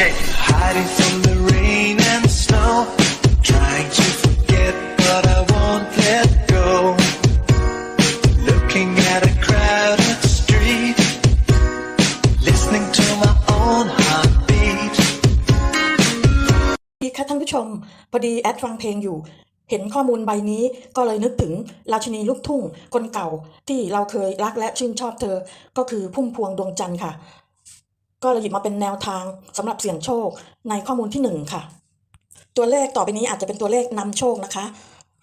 Okay. Hiding from the rain and snow. Trying to forget, but I won't let go. Looking at a crowded street. Listening to my own heartbeat. ดีค่ะท่านผู้ชม พอดีแอดฟังเพลงอยู่ เห็นข้อมูลใบนี้ก็เลยนึกถึงราชินีลูกทุ่งคนเก่าที่เราเคยรักและชื่นชอบเธอ ก็คือพุ่มพวงดวงจันทร์ค่ะ ก็เลยหยิบมาเป็นแนวทางสำหรับเสี่ยงโชคในข้อมูลที่หนึ่งค่ะ ตัวเลขต่อไปนี้อาจจะเป็นตัวเลขนำโชคนะคะ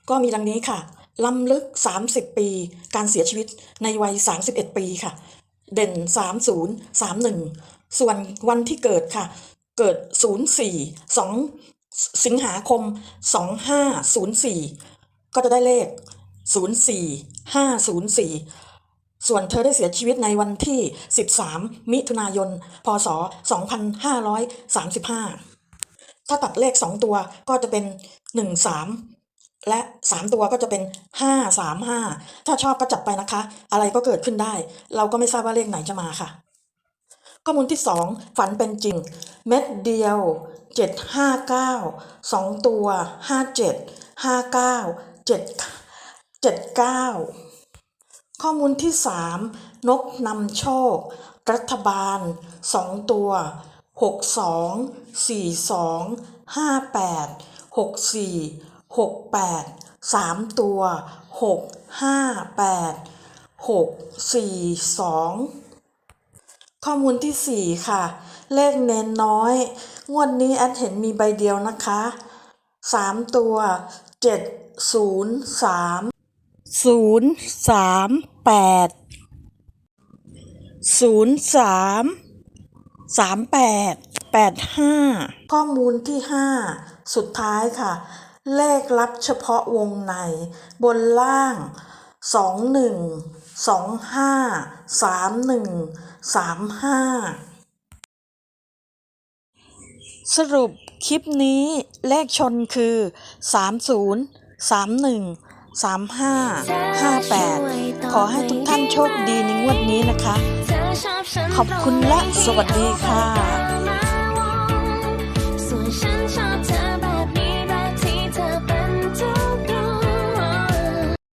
ก็มีดังนี้ค่ะล้ำลึก 30 ปี การเสียชีวิตในวัย 31 ปีค่ะ เด่น 30 31 ส่วนวันที่เกิดค่ะ เกิด 04 2 สิงหาคม 2504 ก็จะได้เลข 04504 ส่วนเธอได้เสียชีวิตในวันที่ 13 มิถุนายน พศ 2535 ถ้าตัดเลข 2 ตัวก็จะเป็น 13 และ 3 ตัวก็จะเป็น 535 ถ้าชอบก็จับไปนะคะ อะไรก็เกิดขึ้นได้ เราก็ไม่ทราบว่าเลขไหนจะมาค่ะ ข้อมูลที่ 2 ฝันเป็นจริง เม็ดเดียว 759 2 ตัว 57 59 7 79 ข้อมูลที่ 3 นกนำโชค รัฐบาล 2 ตัว 62 42 58 64 68 3 ตัว 6 58 6 42 ข้อมูลที่ 4 ค่ะ เลขเน้นน้อย งวดนี้แอดเห็นมีใบเดียวนะคะ 3 ตัว 7 0 3 0 3 8 0 3 3 8 8 5ข้อมูลที่5สุดท้ายค่ะ เลขลับเฉพาะวงใน บนล่าง2 1 2 5 3 1 3 5สรุปคลิปนี้เลขชนคือ30 31 35 58 ขอให้ทุกท่านโชคดีในงวดนี้นะคะ ขอบคุณและสวัสดีค่ะ